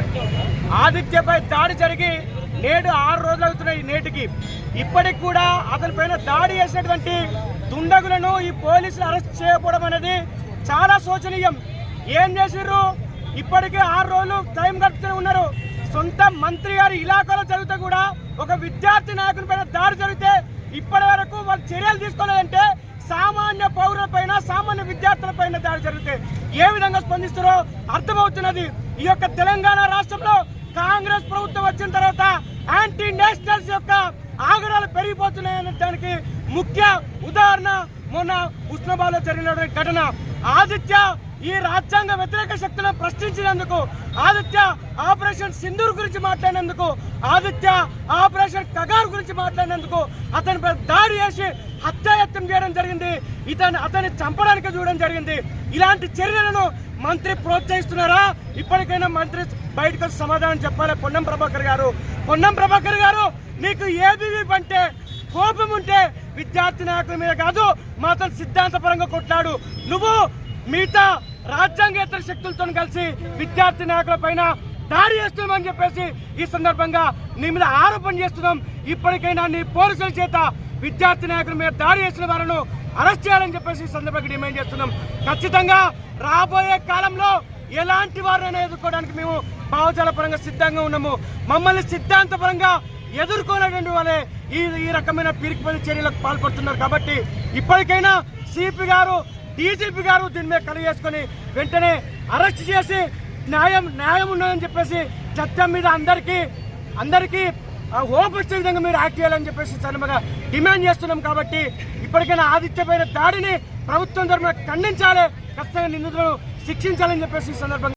Speaker ఆదిత్యపై దాడి జరిగి నేడు ఆరు రోజులు అవుతున్నాయి నేటికి. ఇప్పటికి కూడా అతని పైన దాడి చేసినటువంటి దుండగులను ఈ పోలీసులు అరెస్ట్ చేయకపోవడం అనేది చాలా శోచనీయం. ఏం చేసిర్రు? ఇప్పటికే ఆరు రోజులు టైం గడుపుతూనే ఉన్నారు. సొంత మంత్రి గారి ఇలాకాలో జరిగితే కూడా ఒక విద్యార్థి నాయకుని పైన దాడి జరిగితే ఇప్పటి వరకు వాళ్ళు చర్యలు తీసుకోలేదంటే సామాన్య పౌరులపైన సామాన్య విద్యార్థుల పైన దాడి జరిగితే ఏ విధంగా స్పందిస్తారో అర్థమవుతున్నది. ఈ యొక్క తెలంగాణ రాష్ట్రంలో కాంగ్రెస్ ప్రభుత్వం వచ్చిన తర్వాత యాంటీ నేషనల్స్ యొక్క ఆగ్రహాలు పెరిగిపోతున్నాయనడానికి ముఖ్య ఉదాహరణ మొన్న ఉస్మాబాద్ జరిగినటువంటి ఘటన. ఆదిత్య ఈ రాజ్యాంగ వ్యతిరేక శక్తులను ప్రశ్నించినందుకు ఆదిత్య ఆపరేషన్ సింధూర్ గురించి మాట్లాడినందుకు ఆదిత్య ఆపరేషన్ కగార్ గురించి మాట్లాడినందుకు అతనిపై దాడి చేసి హత్యాయత్నం చేయడం జరిగింది. ఇతను అతన్ని చంపడానికి చూడడం జరిగింది. ఇలాంటి చర్యలను మంత్రి ప్రోత్సహిస్తున్నారా? ఇప్పటికైనా మంత్రి బయటకు సమాధానం చెప్పాలి? పొన్నం ప్రభాకర్ గారు? పొన్నం ప్రభాకర్ గారు నీకు ఏబీవీ అంటే కోపం ఉంటే విద్యార్థి నాయకుల మీద కాదు మాతో సిద్ధాంతపరంగా కొట్లాడు. నువ్వు మిగతా రాజ్యాంగేతర శక్తులతో కలిసి విద్యార్థి నాయకుల పైన దాడి చేస్తున్నామని చెప్పేసి ఈ సందర్భంగా నీ మీద ఆరోపణ చేస్తున్నాం. ఇప్పటికైనా నీ పోలీసుల చేత విద్యార్థి నాయకుల మీద దాడి చేసిన వారిను అరెస్ట్ చేయాలని చెప్పేసి ఈ సందర్భంగా డిమాండ్ చేస్తున్నాం. ఖచ్చితంగా రాబోయే కాలంలో ఎలాంటి వారైనా ఎదుర్కోవడానికి మేము భావజాల పరంగా సిద్ధంగా ఉన్నాము. మమ్మల్ని సిద్ధాంతపరంగా ఎదుర్కొనేటువంటి వాళ్ళే ఈ ఈ రకమైన పీరికిపల్లి చర్యలకు పాల్పడుతున్నారు. కాబట్టి ఇప్పటికైనా సిపి గారు డీజీపీ గారు దీని మీద కలిగేసుకొని వెంటనే అరెస్ట్ చేసి న్యాయం న్యాయం ఉన్నదని చెప్పేసి చట్టం మీద అందరికీ అందరికీ ఆ, హోప్ వచ్చే విధంగా మీరు యాక్ట్ చేయాలని చెప్పేసి చర్మగా డిమాండ్ చేస్తున్నాం కాబట్టి ఇప్పటికైనా ఆదిత్యపైన దాడిని ప్రభుత్వం తరఫున ఖండించాలి ఖచ్చితంగా నిందితులను శిక్షించాలని చెప్పేసి ఈ సందర్భంగా